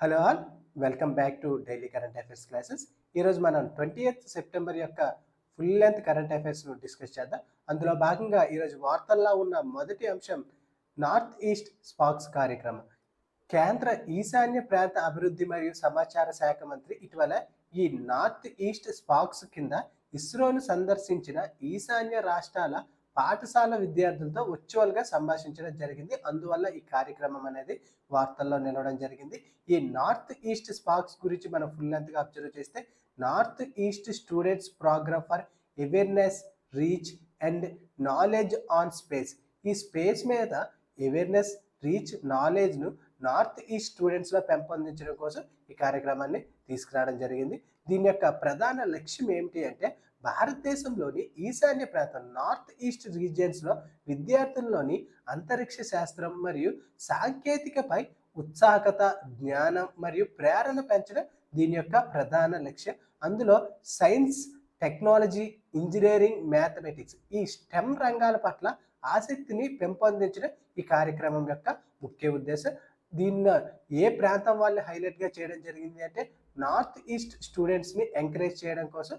Hello all welcome back to daily current affairs classes. ఈరోజు మనం twenty eighth September యొక్క full length current అఫైర్స్ను discuss చేద్దాం. అందులో భాగంగా ఈరోజు వార్తల్లో ఉన్న మొదటి అంశం నార్త్ ఈస్ట్ స్పాక్స్ కార్యక్రమం. కేంద్ర ఈశాన్య ప్రాంత అభివృద్ధి మరియు సమాచార శాఖ మంత్రి ఇటీవల ఈ నార్త్ ఈస్ట్ స్పాక్స్ కింద ఇస్రోను సందర్శించిన ఈశాన్య రాష్ట్రాల పాఠశాల విద్యార్థులతో వర్చువల్గా సంభాషించడం జరిగింది. అందువల్ల ఈ కార్యక్రమం అనేది వార్తల్లో నిలవడం జరిగింది. ఈ నార్త్ ఈస్ట్ స్పార్క్స్ గురించి మనం ఫుల్ లెంత్గా అబ్జర్వ్ చేస్తే north east students programme for awareness reach and knowledge on space. ఈ స్పేస్ మీద అవేర్నెస్ రీచ్ నాలెడ్జ్ను నార్త్ ఈస్ట్ స్టూడెంట్స్లో పెంపొందించడం కోసం ఈ కార్యక్రమాన్ని తీసుకురావడం జరిగింది. దీని యొక్క ప్రధాన లక్ష్యం ఏమిటి అంటే భారతదేశంలోని ఈశాన్య ప్రాంతం నార్త్ ఈస్ట్ రీజియన్స్లో విద్యార్థుల్లోని అంతరిక్ష శాస్త్రం మరియు సాంకేతికపై ఉత్సాహకత జ్ఞానం మరియు ప్రేరణ పెంచడం దీని యొక్క ప్రధాన లక్ష్యం. అందులో సైన్స్ టెక్నాలజీ ఇంజనీరింగ్ మ్యాథమెటిక్స్ ఈ స్టెమ్ రంగాల పట్ల ఆసక్తిని పెంపొందించడం ఈ కార్యక్రమం యొక్క ముఖ్య ఉద్దేశం. దీన్ని ఏ ప్రాంతం వాళ్ళు హైలైట్గా చేయడం జరిగింది అంటే నార్త్ ఈస్ట్ స్టూడెంట్స్ని ఎంకరేజ్ చేయడం కోసం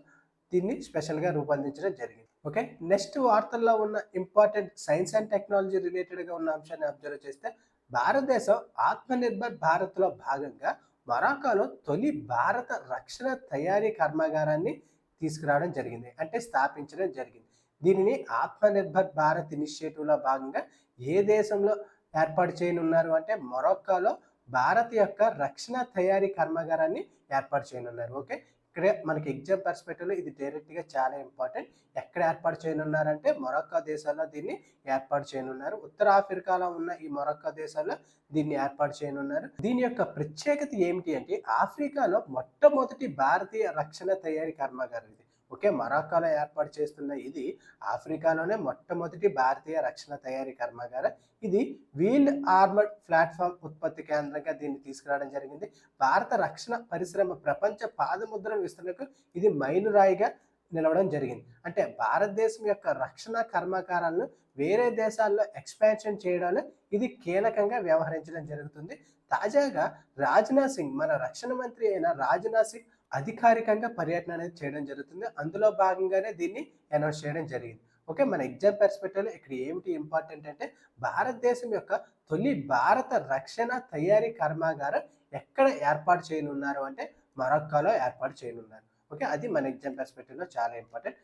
దీన్ని స్పెషల్గా రూపొందించడం జరిగింది. ఓకే? నెక్స్ట్ వార్తల్లో ఉన్న ఇంపార్టెంట్ సైన్స్ అండ్ టెక్నాలజీ రిలేటెడ్గా ఉన్న అంశాన్ని అబ్జర్వ్ చేస్తే భారతదేశం ఆత్మనిర్భర్ భారత్లో భాగంగా మొరాకోలో తొలి భారత రక్షణ తయారీ కర్మాగారాన్ని తీసుకురావడం జరిగింది. అంటే స్థాపించడం జరిగింది. దీనిని ఆత్మనిర్భర్ భారత్ ఇనిషియేటివ్లో భాగంగా ఏ దేశంలో ఏర్పాటు చేయనున్నారు అంటే మొరక్కోలో భారత్ యొక్క రక్షణ తయారీ కర్మాగారాన్ని ఏర్పాటు చేయనున్నారు. ఓకే? ఇక్కడే మనకి ఎగ్జామ్ పర్స్పెక్టివ్లో ఇది డైరెక్ట్గా చాలా ఇంపార్టెంట్. ఎక్కడ ఏర్పాటు చేయనున్నారంటే మొరక్కా దేశాల్లో దీన్ని ఏర్పాటు చేయనున్నారు. ఉత్తర ఆఫ్రికాలో ఉన్న ఈ మొరక్కా దేశాల్లో దీన్ని ఏర్పాటు చేయనున్నారు. దీని యొక్క ప్రత్యేకత ఏమిటి అంటే ఆఫ్రికాలో మొట్టమొదటి భారతీయ రక్షణ తయారీ కర్మాగారం ఇది. ఓకే మరాకాలో ఏర్పాటు చేస్తున్న ఇది ఆఫ్రికాలోనే మొట్టమొదటి భారతీయ రక్షణ తయారీ కర్మాగారం. ఇది వీల్డ్ ఆర్మర్డ్ ప్లాట్ఫామ్ ఉత్పత్తి కేంద్రంగా దీన్ని తీసుకురావడం జరిగింది. భారత రక్షణ పరిశ్రమ ప్రపంచ పాదముద్ర విస్తరణకు ఇది మైలురాయిగా నిలవడం జరిగింది. అంటే భారతదేశం యొక్క రక్షణ కర్మాగారాలను వేరే దేశాల్లో ఎక్స్పాన్షన్ చేయడంలో ఇది కీలకంగా వ్యవహరించడం జరుగుతుంది. తాజాగా రాజ్నాథ్ సింగ్ మన రక్షణ మంత్రి అయిన రాజ్నాథ్ సింగ్ అధికారికంగా పర్యటన అనేది చేయడం జరుగుతుంది. అందులో భాగంగానే దీన్ని అనౌన్స్ చేయడం జరిగింది. ఓకే మన ఎగ్జామ్ పెర్స్పెక్టివ్లో ఇక్కడ ఏమిటి ఇంపార్టెంట్ అంటే భారతదేశం యొక్క తొలి భారత రక్షణ తయారీ కర్మాగారం ఎక్కడ ఏర్పాటు చేయనున్నారు అంటే మరొక్కలో ఏర్పాటు చేయనున్నారు. ఓకే? అది మన ఎగ్జామ్ పర్స్పెక్టివ్లో చాలా ఇంపార్టెంట్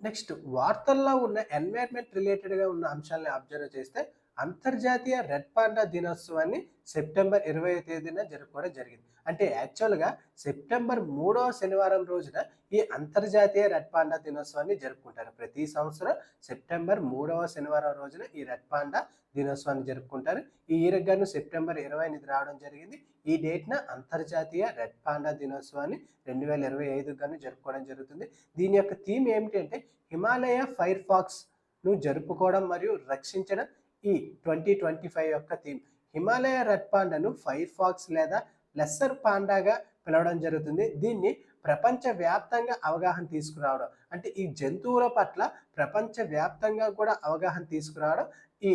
నెక్స్ట్ వార్తల్లో ఉన్న ఎన్వైర్న్మెంట్ రిలేటెడ్గా ఉన్న అంశాలని అబ్జర్వ్ చేస్తే అంతర్జాతీయ రెడ్ పాండా దినోత్సవాన్ని సెప్టెంబర్ ఇరవై తేదీన జరుపుకోవడం జరిగింది. అంటే యాక్చువల్గా సెప్టెంబర్ మూడవ శనివారం రోజున ఈ అంతర్జాతీయ రెడ్ పాండా దినోత్సవాన్ని జరుపుకుంటారు. ప్రతి సంవత్సరం సెప్టెంబర్ మూడవ శనివారం రోజున ఈ రెడ్ పాండా దినోత్సవాన్ని జరుపుకుంటారు. ఈ ఇరగాను సెప్టెంబర్ ఇరవై ఎనిమిది రావడం జరిగింది. ఈ డేట్న అంతర్జాతీయ రెడ్ పాండా దినోత్సవాన్ని రెండు వేల ఇరవై ఐదుగాను జరుపుకోవడం జరుగుతుంది. దీని యొక్క థీమ్ ఏమిటంటే హిమాలయ ఫైర్ ఫాక్స్ను జరుపుకోవడం మరియు రక్షించడం. ఈ ట్వంటీ ట్వంటీ ఫైవ్ యొక్క థీమ్. హిమాలయ రెడ్ పాండాను ఫైర్ ఫాక్స్ లేదా లెస్సర్ పాండాగా పిలవడం జరుగుతుంది. దీన్ని ప్రపంచవ్యాప్తంగా అవగాహన తీసుకురావడం. అంటే ఈ జంతువుల పట్ల ప్రపంచవ్యాప్తంగా కూడా అవగాహన తీసుకురావడం ఈ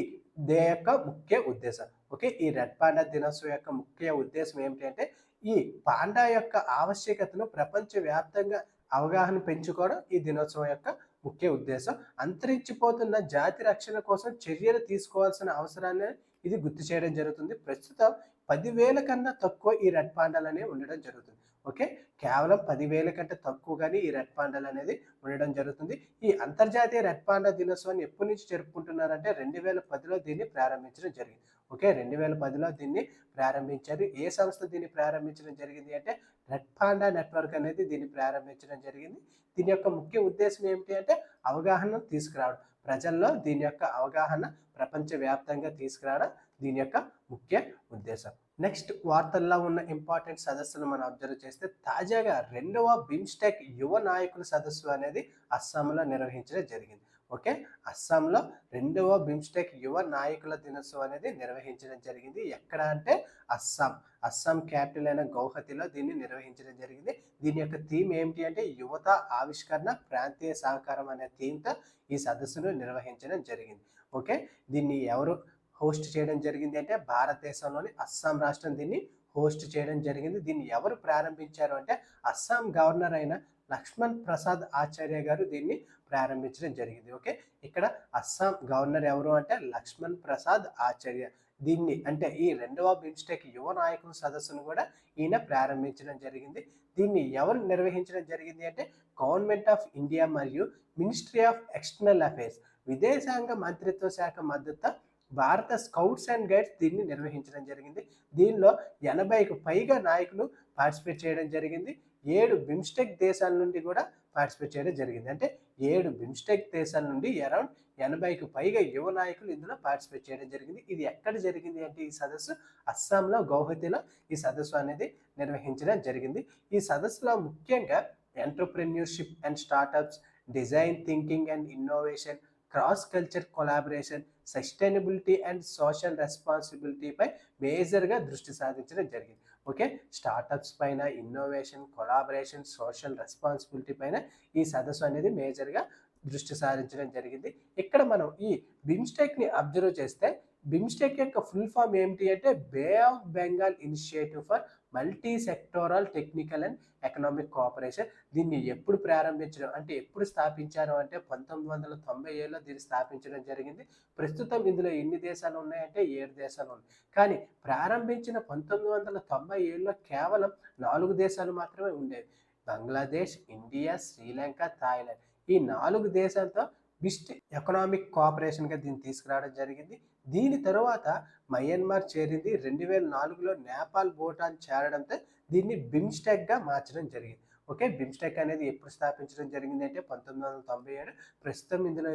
దే యొక్క ముఖ్య ఉద్దేశం. ఓకే ఈ రెడ్ పాండా దినోత్సవం యొక్క ముఖ్య ఉద్దేశం ఏమిటంటే ఈ పాండా యొక్క ఆవశ్యకతను ప్రపంచవ్యాప్తంగా అవగాహన పెంచుకోవడం ఈ దినోత్సవం యొక్క ముఖ్య ఉద్దేశం. అంతరించిపోతున్న జాతి రక్షణ కోసం చర్యలు తీసుకోవాల్సిన అవసరాన్ని ఇది గుర్తు చేయడం జరుగుతుంది. ప్రస్తుతం పదివేల కన్నా తక్కువ ఈ రెడ్ పాండాలు అనేవి ఉండడం జరుగుతుంది. ఓకే? కేవలం పదివేల కంటే తక్కువగానే ఈ రెడ్ పాండాలు అనేది ఉండడం జరుగుతుంది. ఈ అంతర్జాతీయ రెడ్ పాండా దినోత్సవాన్ని ఎప్పటి నుంచి జరుపుకుంటున్నారంటే రెండు వేల పదిలో దీన్ని ప్రారంభించడం జరిగింది. ఓకే రెండు వేల పదిలో దీన్ని ప్రారంభించారు. ఏ సంస్థ దీన్ని ప్రారంభించడం జరిగింది అంటే రెడ్ పాండా నెట్వర్క్ అనేది దీన్ని ప్రారంభించడం జరిగింది. దీని యొక్క ముఖ్య ఉద్దేశం ఏమిటి అంటే అవగాహన తీసుకురావడం. ప్రజల్లో దీని యొక్క అవగాహన ప్రపంచవ్యాప్తంగా తీసుకురావడం దీని యొక్క ముఖ్య ఉద్దేశం. నెక్స్ట్ వార్తల్లో ఉన్న ఇంపార్టెంట్ సదస్సును మనం అబ్జర్వ్ చేస్తే తాజాగా రెండవ బిమ్స్టెక్ యువ నాయకుల సదస్సు అనేది అస్సాంలో నిర్వహించడం జరిగింది. ఓకే? అస్సాంలో రెండవ బిమ్స్టెక్ యువ నాయకుల దినోత్సవం అనేది నిర్వహించడం జరిగింది. ఎక్కడ అంటే అస్సాం. అస్సాం క్యాపిటల్ అయిన గౌహతిలో దీన్ని నిర్వహించడం జరిగింది. దీని యొక్క థీమ్ ఏమిటి అంటే యువత ఆవిష్కరణ ప్రాంతీయ సహకారం అనే థీమ్తో ఈ సదస్సును నిర్వహించడం జరిగింది. ఓకే? దీన్ని ఎవరు హోస్ట్ చేయడం జరిగింది అంటే భారతదేశంలోని అస్సాం రాష్ట్రం దీన్ని హోస్ట్ చేయడం జరిగింది. దీన్ని ఎవరు ప్రారంభించారు అంటే అస్సాం గవర్నర్ అయిన లక్ష్మణ్ ప్రసాద్ ఆచార్య గారు దీన్ని ప్రారంభించడం జరిగింది. ఓకే? ఇక్కడ అస్సాం గవర్నర్ ఎవరు అంటే లక్ష్మణ్ ప్రసాద్ ఆచార్య. దీన్ని అంటే ఈ రెండవ బిమ్స్టెక్ యువ నాయకుల సదస్సును కూడా ఈయన ప్రారంభించడం జరిగింది. దీన్ని ఎవరు నిర్వహించడం జరిగింది అంటే గవర్నమెంట్ ఆఫ్ ఇండియా మరియు మినిస్ట్రీ ఆఫ్ ఎక్స్టర్నల్ అఫైర్స్. విదేశాంగ మంత్రిత్వ శాఖ మద్దతు భారత స్కౌట్స్ అండ్ గైడ్స్ దీన్ని నిర్వహించడం జరిగింది. దీనిలో ఎనభైకు పైగా నాయకులు పార్టిసిపేట్ చేయడం జరిగింది. ఏడు బిమ్స్టెక్ దేశాల నుండి కూడా పార్టిసిపేట్ చేయడం జరిగింది. అంటే ఏడు బిమ్స్టెక్ దేశాల నుండి అరౌండ్ ఎనభైకి పైగా యువ నాయకులు ఇందులో పార్టిసిపేట్ చేయడం జరిగింది. ఇది ఎక్కడ జరిగింది అంటే ఈ సదస్సు అస్సాంలో గౌహతిలో ఈ సదస్సు అనేది నిర్వహించడం జరిగింది. ఈ సదస్సులో ముఖ్యంగా entrepreneurship and startups design thinking and innovation cross culture collaboration sustainability and social రెస్పాన్సిబిలిటీపై మేజర్గా దృష్టి సాధించడం జరిగింది. ఓకే స్టార్టప్స్ పైన ఇన్నోవేషన్ కొలాబరేషన్ సోషల్ రెస్పాన్సిబిలిటీ పైన ఈ సదస్సు అనేది మేజర్గా దృష్టి సారించడం జరిగింది. ఇక్కడ మనం ఈ బిమ్స్టెక్ని అబ్జర్వ్ చేస్తే బిమ్స్టెక్ యొక్క ఫుల్ ఫామ్ ఏమిటి అంటే bay of Bengal initiative for multi sectoral technical and economic cooperation దీన్ని ఎప్పుడు ప్రారంభించడం అంటే ఎప్పుడు స్థాపించారు అంటే పంతొమ్మిది వందల తొంభై ఏళ్ళలో దీన్ని స్థాపించడం జరిగింది. ప్రస్తుతం ఇందులో ఎన్ని దేశాలు ఉన్నాయంటే ఏడు దేశాలు ఉన్నాయి. కానీ ప్రారంభించిన పంతొమ్మిది వందల తొంభై ఏళ్ళలో కేవలం నాలుగు దేశాలు మాత్రమే ఉండేవి. Bangladesh India Sri Lanka Thailand. ఈ నాలుగు దేశాలతో బిస్ట్ ఎకనామిక్ కోఆపరేషన్గా దీన్ని తీసుకురావడం జరిగింది. దీని తరువాత మయన్మార్ చేరింది. రెండు వేల నాలుగులో నేపాల్ భూటాన్ చేరడంతో దీన్ని బిమ్స్టెక్గా మార్చడం జరిగింది. ఓకే బిమ్స్టెక్ అనేది ఎప్పుడు స్థాపించడం జరిగింది అంటే పంతొమ్మిది వందల తొంభై ఏడు. ప్రస్తుతం ఇందులో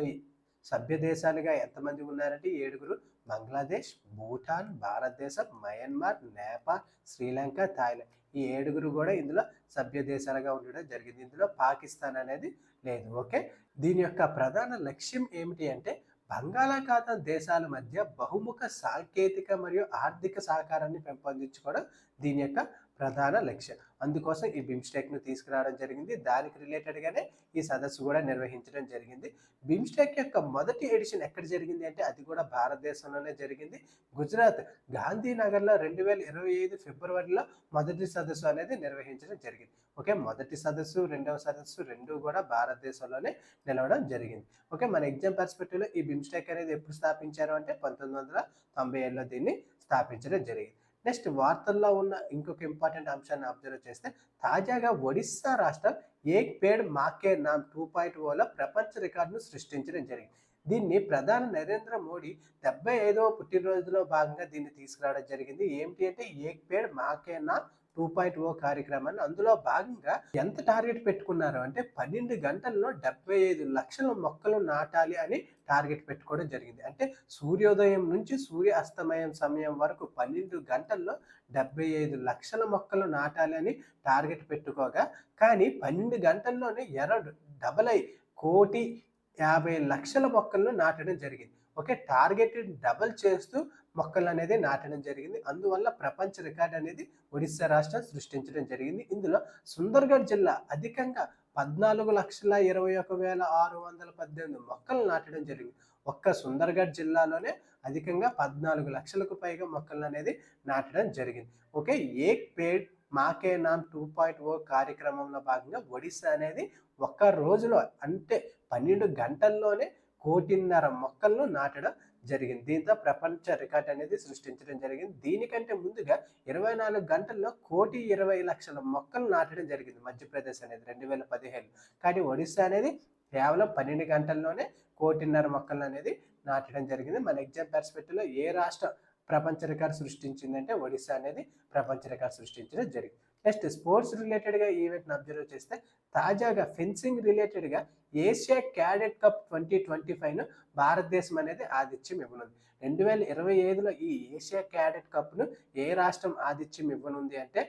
సభ్య దేశాలుగా ఎంతమంది ఉన్నారంటే ఏడుగురు. బంగ్లాదేశ్ భూటాన్ భారతదేశం మయన్మార్ నేపాల్ శ్రీలంక థాయిలాండ్. ఈ ఏడుగురు కూడా ఇందులో సభ్య దేశాలుగా ఉండడం జరిగింది. ఇందులో పాకిస్తాన్ అనేది లేదు. ఓకే దీని యొక్క ప్రధాన లక్ష్యం ఏమిటి అంటే బంగాళాఖాతం దేశాల మధ్య బహుముఖ సాంకేతిక మరియు ఆర్థిక సహకారాన్ని పెంపొందించుకోవడం దీని యొక్క ప్రధాన లక్ష్యం. అందుకోసం ఈ బిమ్స్టెక్ను తీసుకురావడం జరిగింది. దానికి రిలేటెడ్గానే ఈ సదస్సు కూడా నిర్వహించడం జరిగింది. బిమ్స్టెక్ యొక్క మొదటి ఎడిషన్ ఎక్కడ జరిగింది అంటే అది కూడా భారతదేశంలోనే జరిగింది. గుజరాత్ గాంధీనగర్లో రెండు వేల ఇరవై ఐదు ఫిబ్రవరిలో మొదటి సదస్సు అనేది నిర్వహించడం జరిగింది. ఓకే మొదటి సదస్సు రెండవ సదస్సు రెండు కూడా భారతదేశంలోనే నిలవడం జరిగింది. ఓకే మన ఎగ్జామ్ పర్స్పెక్టివ్లో ఈ బిమ్స్టెక్ అనేది ఎప్పుడు స్థాపించారు అంటే పంతొమ్మిది వందల తొంభై ఏడులో దీన్ని స్థాపించడం జరిగింది. నెక్స్ట్ వార్తల్లో ఉన్న ఇంకొక ఇంపార్టెంట్ అంశాన్ని అబ్జర్వ్ చేస్తే తాజాగా ఒడిస్సా రాష్ట్రం ఏక్ పేడ్ మాకే నామ్ టూ పాయింట్ ఓలో ప్రపంచ రికార్డును సృష్టించడం జరిగింది. దీన్ని ప్రధాని నరేంద్ర మోడీ డెబ్బై ఐదవ పుట్టినరోజులో భాగంగా దీన్ని తీసుకురావడం జరిగింది. ఏమిటి అంటే ఏక్ పేడ్ మాకే నామ్ టూ పాయింట్ ఓ కార్యక్రమాన్ని అందులో భాగంగా ఎంత టార్గెట్ పెట్టుకున్నారు అంటే పన్నెండు గంటల్లో డెబ్బై ఐదు లక్షల మొక్కలు నాటాలి అని టార్గెట్ పెట్టుకోవడం జరిగింది. అంటే సూర్యోదయం నుంచి సూర్య అస్తమయం సమయం వరకు పన్నెండు గంటల్లో డెబ్బై ఐదు లక్షల మొక్కలు నాటాలి అని టార్గెట్ పెట్టుకోగా కానీ పన్నెండు గంటల్లోనే ఎరడు డబల్ అయి కోటి యాభై లక్షల మొక్కలను నాటడం జరిగింది. ఓకే టార్గెట్ డబల్ చేస్తూ మొక్కలు అనేది నాటడం జరిగింది. అందువల్ల ప్రపంచ రికార్డ్ అనేది ఒడిశా రాష్ట్రం సృష్టించడం జరిగింది. ఇందులో సుందర్గఢ్ జిల్లా అధికంగా పద్నాలుగు లక్షల ఇరవై ఒక వేల ఆరు వందల పద్దెనిమిది మొక్కలు నాటడం జరిగింది. ఒక్క సుందర్గఢ్ జిల్లాలోనే అధికంగా పద్నాలుగు లక్షలకు పైగా మొక్కలు అనేది నాటడం జరిగింది. ఓకే ఏక్ పేడ్ మాకే నామ్ టూ పాయింట్ ఓ కార్యక్రమంలో భాగంగా ఒడిశా అనేది ఒక్క రోజులో అంటే పన్నెండు గంటల్లోనే కోటిన్నర మొక్కలను నాటడం జరిగింది. దీంతో ప్రపంచ రికార్డ్ అనేది సృష్టించడం జరిగింది. దీనికంటే ముందుగా ఇరవై నాలుగు గంటల్లో కోటి ఇరవై లక్షల మొక్కలు నాటడం జరిగింది మధ్యప్రదేశ్ అనేది రెండు వేల పదిహేను కానీ ఒడిశా అనేది కేవలం పన్నెండు గంటల్లోనే కోటిన్నర మొక్కలు అనేది నాటడం జరిగింది. మన ఎగ్జామ్ పర్స్పెక్టివ్లో ఏ రాష్ట్రం ప్రపంచ రికార్డు సృష్టించిందంటే ఒడిశా అనేది ప్రపంచ రికార్డు సృష్టించడం జరిగింది. నెక్స్ట్ స్పోర్ట్స్ రిలేటెడ్గా ఈవెంట్ని అబ్జర్వ్ చేస్తే తాజాగా ఫెన్సింగ్ రిలేటెడ్గా Asia cadet cup twenty twenty ఫైవ్ను భారతదేశం అనేది ఆతిథ్యం ఇవ్వనుంది. రెండు వేల ఇరవై ఐదులో ఈ ఏషియా క్యాడెట్ కప్ను ఏ రాష్ట్రం ఆతిథ్యం ఇవ్వనుంది అంటే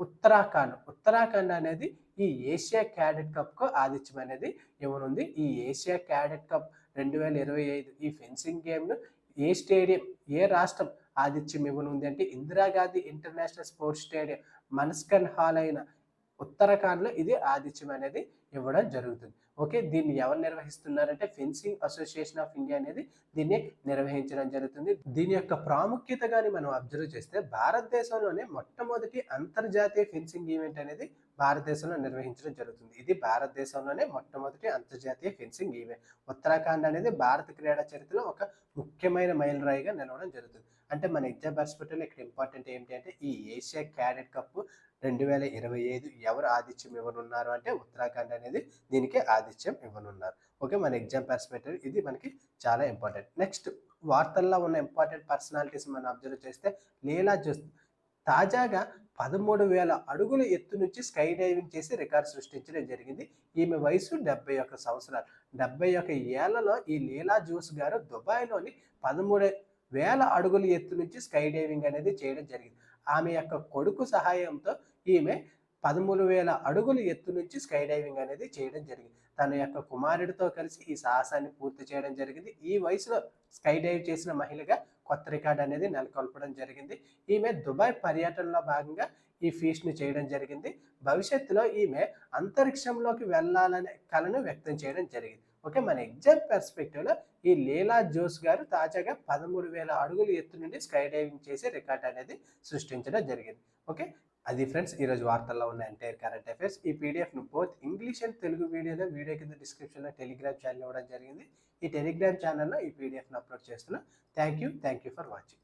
ఉత్తరాఖండ్. ఉత్తరాఖండ్ అనేది ఈ ఏషియా క్యాడెట్ కప్కు ఆతిథ్యం అనేది ఇవ్వనుంది. ఈ ఏషియా క్యాడెట్ కప్ రెండు వేల ఇరవై ఐదు ఈ ఫెన్సింగ్ గేమ్ను ఏ స్టేడియం ఏ రాష్ట్రం ఆతిథ్యం ఇవ్వనుంది. అంటే Indira Gandhi international sports stadium Manaskhand hall అయిన ఉత్తరాఖండ్లో ఇది ఆతిథ్యం అనేది ఇవ్వడం జరుగుతుంది. ఓకే దీన్ని ఎవరు నిర్వహిస్తున్నారంటే ఫెన్సింగ్ అసోసియేషన్ ఆఫ్ ఇండియా అనేది దీన్ని నిర్వహించడం జరుగుతుంది. దీని యొక్క ప్రాముఖ్యత కానీ మనం అబ్జర్వ్ చేస్తే భారతదేశంలోనే మొట్టమొదటి అంతర్జాతీయ ఫెన్సింగ్ ఈవెంట్ అనేది భారతదేశంలో నిర్వహించడం జరుగుతుంది. ఇది భారతదేశంలోనే మొట్టమొదటి అంతర్జాతీయ ఫెన్సింగ్ ఈవెంట్. ఉత్తరాఖండ్ అనేది భారత క్రీడా చరిత్రలో ఒక ముఖ్యమైన మైలురాయిగా నిలవడం జరుగుతుంది. అంటే మన ఎగ్జామ్ పర్స్పెక్టివ్లో ఇక్కడ ఇంపార్టెంట్ ఏంటి అంటే ఈ ఏషియా క్యాడెట్ కప్ రెండు వేల ఇరవై ఐదు ఎవరు ఆతిథ్యం ఇవ్వనున్నారు అంటే ఉత్తరాఖండ్ అనేది దీనికి ఆతిథ్యం ఇవ్వనున్నారు. ఓకే మన ఎగ్జామ్ పర్స్పెక్టివ్ ఇది మనకి చాలా ఇంపార్టెంట్. నెక్స్ట్ వార్తల్లో ఉన్న ఇంపార్టెంట్ పర్సనాలిటీస్ మనం అబ్జర్వ్ చేస్తే లీలా జోస్ తాజాగా పదమూడు వేల అడుగుల ఎత్తు నుంచి స్కై డైవింగ్ చేసి రికార్డ్ సృష్టించడం జరిగింది. ఈమె వయసు డెబ్బై ఒక్క సంవత్సరాలు. డెబ్బై ఒక్క ఏళ్ళలో ఈ లీలా జోస్ గారు దుబాయ్లోని పదమూడు వేల అడుగుల ఎత్తు నుంచి స్కై డైవింగ్ అనేది చేయడం జరిగింది. ఆమె యొక్క కొడుకు సహాయంతో ఈమె పదమూడు వేల అడుగుల ఎత్తు నుంచి స్కై డైవింగ్ అనేది చేయడం జరిగింది. తన యొక్క కుమారుడితో కలిసి ఈ సాహసాన్ని పూర్తి చేయడం జరిగింది. ఈ వయసులో స్కై డైవ్ చేసిన మహిళగా కొత్త రికార్డ్ అనేది నెలకొల్పడం జరిగింది. ఈమె దుబాయ్ పర్యటనలో భాగంగా ఈ ఫీస్ట్ని చేయడం జరిగింది. భవిష్యత్తులో ఈమె అంతరిక్షంలోకి వెళ్ళాలనే కళను వ్యక్తం చేయడం జరిగింది. ఓకే మన ఎగ్జామ్ పెర్స్పెక్టివ్లో ఈ లీలా జోస్ గారు తాజాగా పదమూడు వేల అడుగుల ఎత్తు నుండి స్కై డైవింగ్ చేసి రికార్డ్ అనేది సృష్టించడం జరిగింది. ఓకే అది ఫ్రెండ్స్ ఈరోజు వార్తల్లో ఉన్న ఎంటైర్ కరెంట్ అఫైర్స్ ఈ పీడిఎఫ్ను బోత్ ఇంగ్లీష్ అండ్ తెలుగు వీడియోలో వీడియో కింద డిస్క్రిప్షన్లో టెలిగ్రామ్ ఛానల్ ఇవ్వడం జరిగింది. ఈ టెలిగ్రామ్ ఛానల్లో ఈ పీడిఎఫ్ను అప్లోడ్ చేస్తున్నాను thank you thank you for watching